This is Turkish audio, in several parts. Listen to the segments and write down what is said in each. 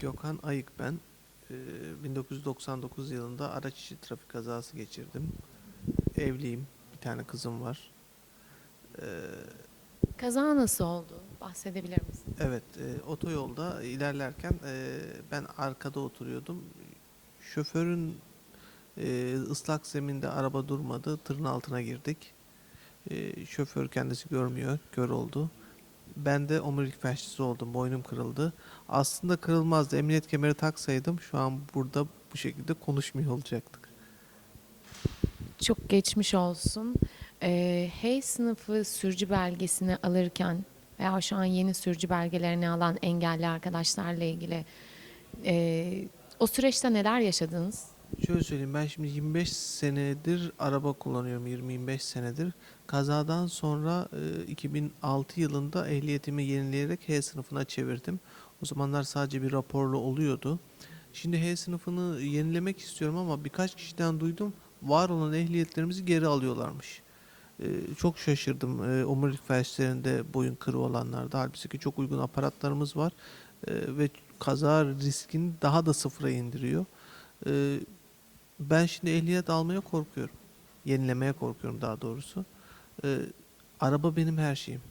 Gökhan Ayık ben. Ee, 1999 yılında araç içi trafik kazası geçirdim. Evliyim. Bir tane kızım var. Ee, Kaza nasıl oldu? Bahsedebilir misin? evet, e, otoyolda ilerlerken e, ben arkada oturuyordum. Şoförün e, ıslak zeminde araba durmadı. Tırın altına girdik. E, şoför kendisi görmüyor. Kör oldu. Ben de omurilik felçlisi oldum. Boynum kırıldı. Aslında kırılmazdı. Emniyet kemeri taksaydım şu an burada bu şekilde konuşmuyor olacaktık. Çok geçmiş olsun. Ee, H sınıfı sürücü belgesini alırken veya şu an yeni sürücü belgelerini alan engelli arkadaşlarla ilgili e, o süreçte neler yaşadınız? Şöyle söyleyeyim ben şimdi 25 senedir araba kullanıyorum 20-25 senedir. Kazadan sonra e, 2006 yılında ehliyetimi yenileyerek H sınıfına çevirdim. O zamanlar sadece bir raporlu oluyordu. Şimdi H sınıfını yenilemek istiyorum ama birkaç kişiden duydum var olan ehliyetlerimizi geri alıyorlarmış. E, çok şaşırdım e, omurilik felçlerinde boyun kırığı olanlarda. Halbuki çok uygun aparatlarımız var E, ve kaza riskini daha da sıfıra indiriyor. E, ben şimdi ehliyet almaya korkuyorum. Yenilemeye korkuyorum daha doğrusu. Ee, araba benim her şeyim.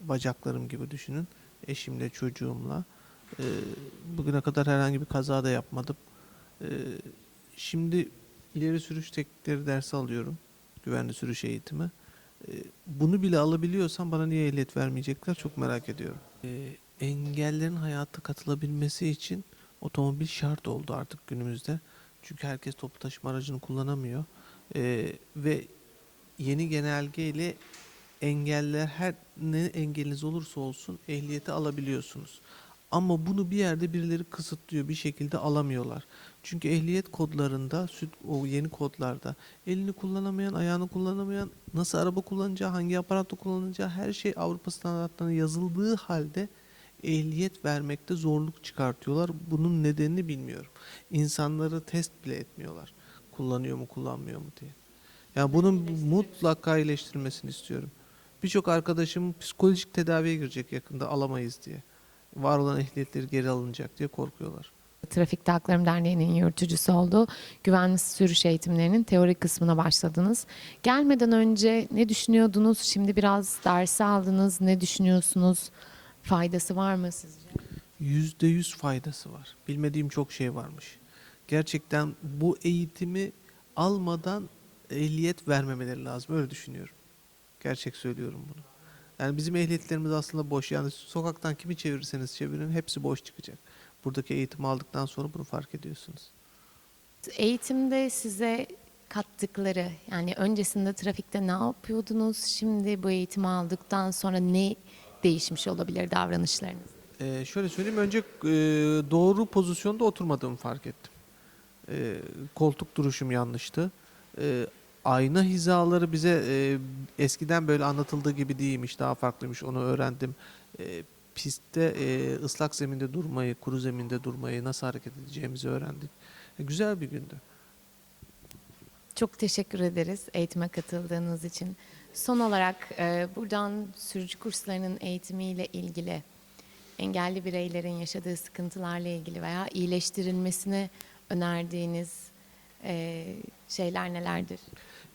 Bacaklarım gibi düşünün. Eşimle, çocuğumla. Ee, bugüne kadar herhangi bir kaza da yapmadım. Ee, şimdi ileri sürüş teknikleri dersi alıyorum. Güvenli sürüş eğitimi. Ee, bunu bile alabiliyorsam bana niye ehliyet vermeyecekler çok merak ediyorum. Ee, engellerin hayata katılabilmesi için otomobil şart oldu artık günümüzde. Çünkü herkes toplu taşıma aracını kullanamıyor. Ee, ve yeni genelgeyle engeller her ne engeliniz olursa olsun ehliyeti alabiliyorsunuz. Ama bunu bir yerde birileri kısıtlıyor, bir şekilde alamıyorlar. Çünkü ehliyet kodlarında, süt, o yeni kodlarda elini kullanamayan, ayağını kullanamayan, nasıl araba kullanacağı, hangi aparatta kullanacağı her şey Avrupa standartlarına yazıldığı halde ehliyet vermekte zorluk çıkartıyorlar. Bunun nedenini bilmiyorum. İnsanları test bile etmiyorlar. Kullanıyor mu, kullanmıyor mu diye. Yani bunun mutlaka iyileştirilmesini istiyorum. Birçok arkadaşım psikolojik tedaviye girecek yakında alamayız diye. Var olan ehliyetleri geri alınacak diye korkuyorlar. Trafik Haklarım Derneği'nin yürütücüsü oldu. Güvenli sürüş eğitimlerinin teori kısmına başladınız. Gelmeden önce ne düşünüyordunuz? Şimdi biraz dersi aldınız. Ne düşünüyorsunuz? Faydası var mı sizce? Yüzde yüz faydası var. Bilmediğim çok şey varmış. Gerçekten bu eğitimi almadan ehliyet vermemeleri lazım. Öyle düşünüyorum. Gerçek söylüyorum bunu. Yani bizim ehliyetlerimiz aslında boş. Yani sokaktan kimi çevirirseniz çevirin hepsi boş çıkacak. Buradaki eğitimi aldıktan sonra bunu fark ediyorsunuz. Eğitimde size kattıkları yani öncesinde trafikte ne yapıyordunuz? Şimdi bu eğitimi aldıktan sonra ne değişmiş olabilir davranışlarınız? Ee, şöyle söyleyeyim önce e, doğru pozisyonda oturmadığımı fark ettim. Ee, koltuk duruşum yanlıştı. Ee, ayna hizaları bize e, eskiden böyle anlatıldığı gibi değilmiş, daha farklıymış. Onu öğrendim. Ee, pistte e, ıslak zeminde durmayı, kuru zeminde durmayı, nasıl hareket edeceğimizi öğrendik. E, güzel bir gündü. Çok teşekkür ederiz eğitime katıldığınız için. Son olarak e, buradan sürücü kurslarının eğitimiyle ilgili engelli bireylerin yaşadığı sıkıntılarla ilgili veya iyileştirilmesini önerdiğiniz e, şeyler nelerdir?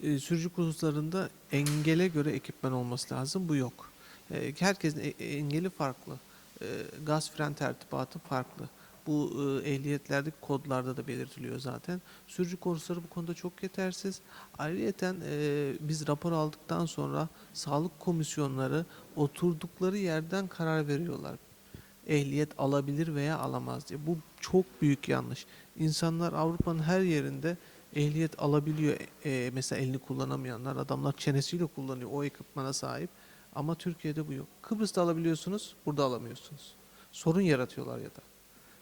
e, sürücü kurslarında engele göre ekipman olması lazım. Bu yok. E, herkesin e- engeli farklı. E, gaz fren tertibatı farklı. Bu e, ehliyetlerdeki kodlarda da belirtiliyor zaten. Sürücü kursları bu konuda çok yetersiz. Ayrıyeten e, biz rapor aldıktan sonra sağlık komisyonları oturdukları yerden karar veriyorlar. Ehliyet alabilir veya alamaz diye. Bu çok büyük yanlış. İnsanlar Avrupa'nın her yerinde ehliyet alabiliyor. E, mesela elini kullanamayanlar, adamlar çenesiyle kullanıyor. O ekipmana sahip. Ama Türkiye'de bu yok. Kıbrıs'ta alabiliyorsunuz, burada alamıyorsunuz. Sorun yaratıyorlar ya da.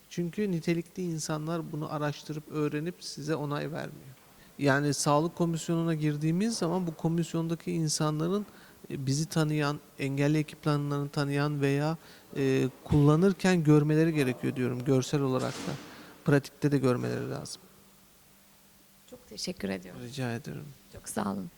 Çünkü nitelikli insanlar bunu araştırıp öğrenip size onay vermiyor. Yani sağlık komisyonuna girdiğimiz zaman bu komisyondaki insanların e, bizi tanıyan, engelli ekipmanlarını tanıyan veya e, kullanırken görmeleri gerekiyor diyorum görsel olarak da. Pratikte de görmeleri lazım. Çok teşekkür ediyorum. Rica ederim. Çok sağ olun.